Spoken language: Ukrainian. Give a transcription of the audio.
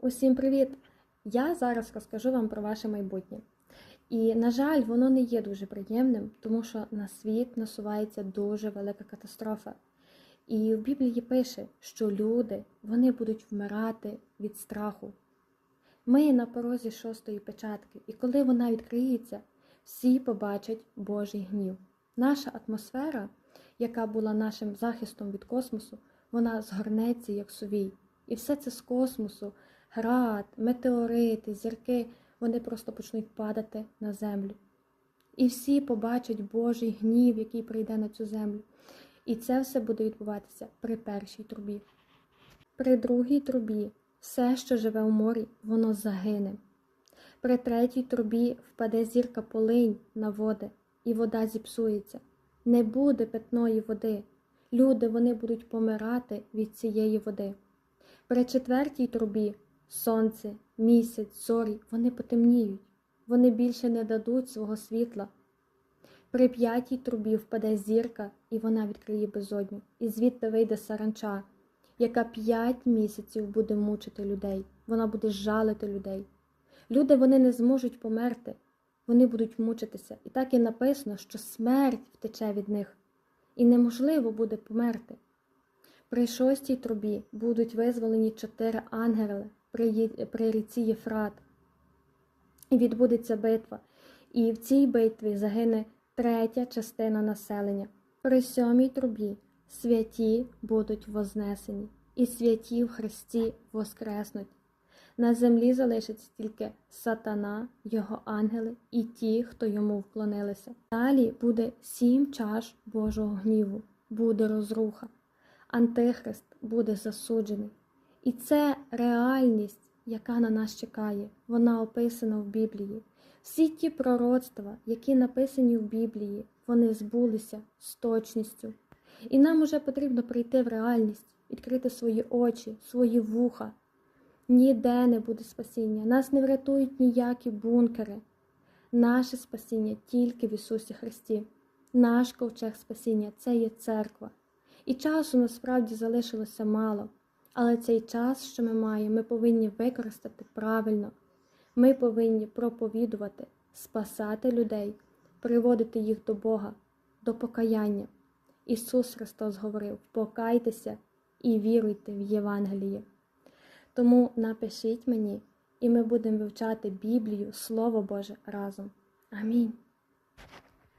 Усім привіт! Я зараз розкажу вам про ваше майбутнє. І, на жаль, воно не є дуже приємним, тому що на світ насувається дуже велика катастрофа. І в Біблії пише, що люди вони будуть вмирати від страху. Ми на порозі шостої печатки, і коли вона відкриється, всі побачать Божий гнів. Наша атмосфера, яка була нашим захистом від космосу, вона згорнеться як сувій. І все це з космосу, град, метеорити, зірки, вони просто почнуть падати на землю. І всі побачать Божий гнів, який прийде на цю землю. І це все буде відбуватися при першій трубі. При другій трубі все, що живе у морі, воно загине. При третій трубі впаде зірка полинь на води, і вода зіпсується. Не буде питної води. Люди вони будуть помирати від цієї води. При четвертій трубі сонце, місяць, зорі, вони потемніють, вони більше не дадуть свого світла. При п'ятій трубі впаде зірка, і вона відкриє безодню, і звідти вийде саранча, яка п'ять місяців буде мучити людей, вона буде жалити людей. Люди вони не зможуть померти, вони будуть мучитися. І так і написано, що смерть втече від них, і неможливо буде померти. При шостій трубі будуть визволені чотири ангели при, ріці Єфрат. І відбудеться битва. І в цій битві загине третя частина населення. При сьомій трубі святі будуть вознесені, і святі в Христі воскреснуть. На землі залишиться тільки сатана, його ангели і ті, хто йому вклонилися. Далі буде сім чаш Божого гніву, буде розруха. Антихрист буде засуджений. І це реальність, яка на нас чекає. Вона описана в Біблії. Всі ті пророцтва, які написані в Біблії, вони збулися з точністю. І нам уже потрібно прийти в реальність, відкрити свої очі, свої вуха. Ніде не буде спасіння. Нас не врятують ніякі бункери. Наше спасіння тільки в Ісусі Христі. Наш ковчег спасіння це є церква. І часу насправді залишилося мало. Але цей час, що ми маємо, ми повинні використати правильно. Ми повинні проповідувати, спасати людей, приводити їх до Бога, до покаяння. Ісус Христос говорив: покайтеся і віруйте в Євангеліє. Тому напишіть мені, і ми будемо вивчати Біблію, Слово Боже разом. Амінь.